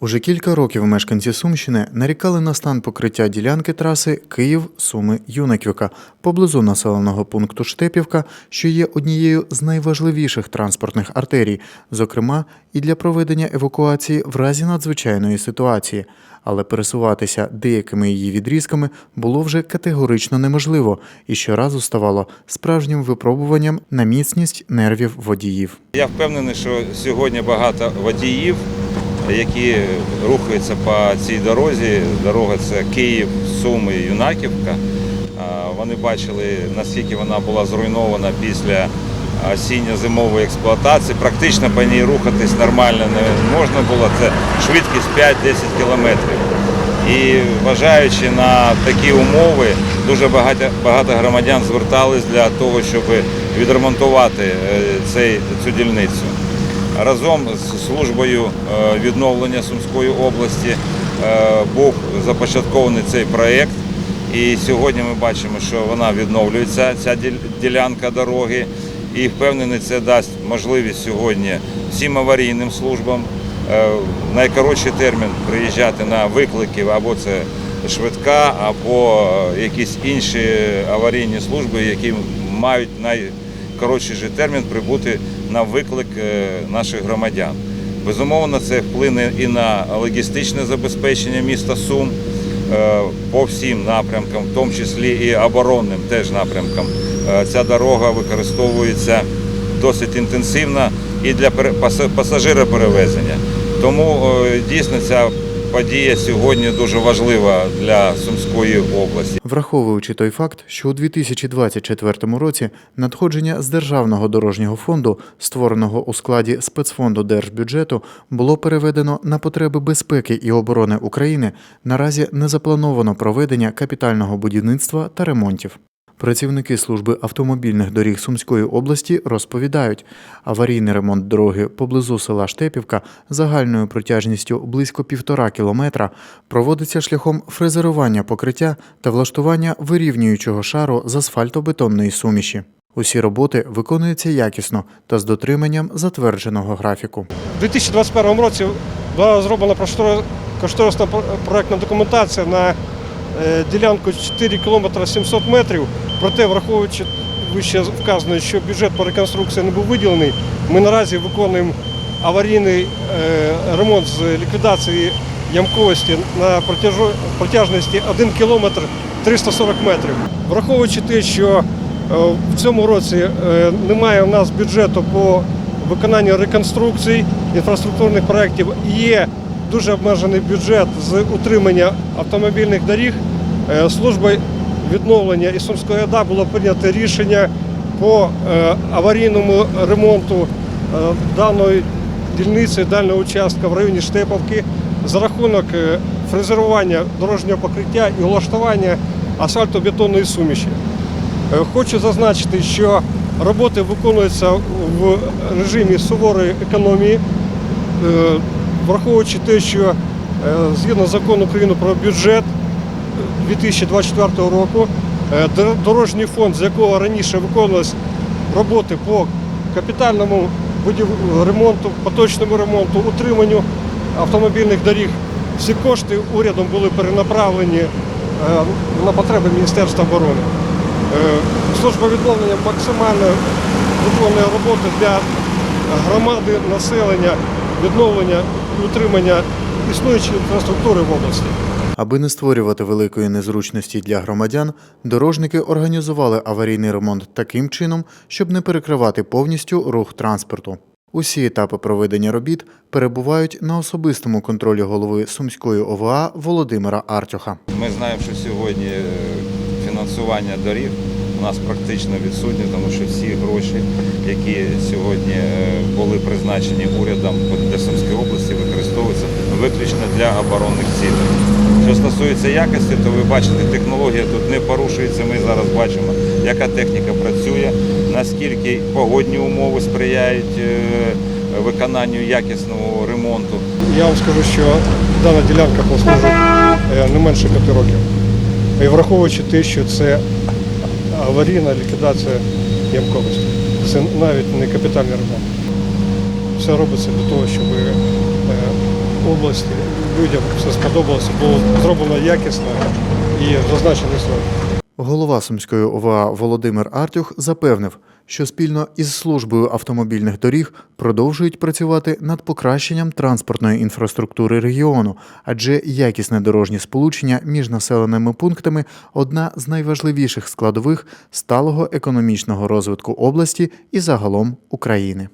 Уже кілька років мешканці Сумщини нарікали на стан покриття ділянки траси Київ-Суми-Юнаківка поблизу населеного пункту Штепівка, що є однією з найважливіших транспортних артерій, зокрема і для проведення евакуації в разі надзвичайної ситуації. Але пересуватися деякими її відрізками було вже категорично неможливо і щоразу ставало справжнім випробуванням на міцність нервів водіїв. Я впевнений, що сьогодні багато водіїв, які рухаються по цій дорозі. Дорога це Київ, Суми, Юнаківка. Вони бачили, наскільки вона була зруйнована після осінньо-зимової експлуатації. Практично по ній рухатись нормально не можна було. Це швидкість 5-10 кілометрів. І вважаючи на такі умови, дуже багато, багато громадян звертались для того, щоб відремонтувати е, цей, цю дільницю. Разом з службою е, відновлення Сумської області е, був започаткований цей проєкт. І сьогодні ми бачимо, що вона відновлюється, ця ділянка дороги. І впевнений, це дасть можливість сьогодні всім аварійним службам е, в найкоротший термін приїжджати на виклики, або це швидка, або якісь інші аварійні служби, які мають найкоротший же термін прибути на виклик е, наших громадян. Безумовно, це вплине і на логістичне забезпечення міста Сум е, по всім напрямкам, в тому числі і оборонним теж напрямкам. Е, Ця дорога використовується досить інтенсивно і для пере- пасажироперевезення. Тому дійсно ця подія сьогодні дуже важлива для Сумської області. Враховуючи той факт, що у 2024 році надходження з Державного дорожнього фонду, створеного у складі спецфонду держбюджету, було переведено на потреби безпеки і оборони України, наразі не заплановано проведення капітального будівництва та ремонтів. Працівники служби автомобільних доріг Сумської області розповідають, аварійний ремонт дороги поблизу села Штепівка загальною протяжністю близько півтора кілометра проводиться шляхом фрезерування покриття та влаштування вирівнюючого шару з асфальтобетонної суміші. Усі роботи виконуються якісно та з дотриманням затвердженого графіку. У 2021 році була зроблена кошторисна про- проектна документація на е, ділянку 4 км 700 метрів. Проте, враховуючи вище вказано, що бюджет по реконструкції не був виділений, ми наразі виконуємо аварійний е, ремонт з ліквідації ямковості на протяжності 1 км 340 метрів. Враховуючи те, що е, в цьому році е, немає у нас бюджету по виконанню реконструкцій інфраструктурних проєктів, є дуже обмежений бюджет з утримання автомобільних доріг. Службою відновлення і Сумської ОДА було прийнято рішення по е, аварійному ремонту е, даної дільниці, дальнього участка в районі Штеповки за рахунок е, фрезерування дорожнього покриття і влаштування асфальтобетонної суміші. Хочу зазначити, що роботи виконуються в режимі суворої економії, враховуючи те, що згідно закону України про бюджет 2024 року, е, дорожній фонд, з якого раніше виконувалися роботи по капітальному ремонту, поточному ремонту, утриманню автомобільних доріг, всі кошти урядом були перенаправлені е, на потреби Міністерства оборони. Е, Служба відновлення максимально виконує роботи для громади, населення, відновлення і утримання існуючої інфраструктури в області. Аби не створювати великої незручності для громадян, дорожники організували аварійний ремонт таким чином, щоб не перекривати повністю рух транспорту. Усі етапи проведення робіт перебувають на особистому контролі голови Сумської ОВА Володимира Артюха. Ми знаємо, що сьогодні е, фінансування доріг у нас практично відсутнє, тому що всі гроші, які сьогодні е, були призначені урядом для Сумської області, використовуються виключно для оборонних цілей. Що стосується якості, то ви бачите, технологія тут не порушується. Ми зараз бачимо, яка техніка працює, наскільки погодні умови сприяють е, виконанню якісного ремонту. Я вам скажу, що дана ділянка послужить е, не менше п'яти років. І враховуючи те, що це аварійна ліквідація ямковості. Це навіть не капітальний ремонт. Все робиться для того, щоб області. Людям все сподобалося, було зроблено якісно і в зазначений срок. Голова Сумської ОВА Володимир Артюх запевнив, що спільно із службою автомобільних доріг продовжують працювати над покращенням транспортної інфраструктури регіону, адже якісне дорожнє сполучення між населеними пунктами одна з найважливіших складових сталого економічного розвитку області і загалом України.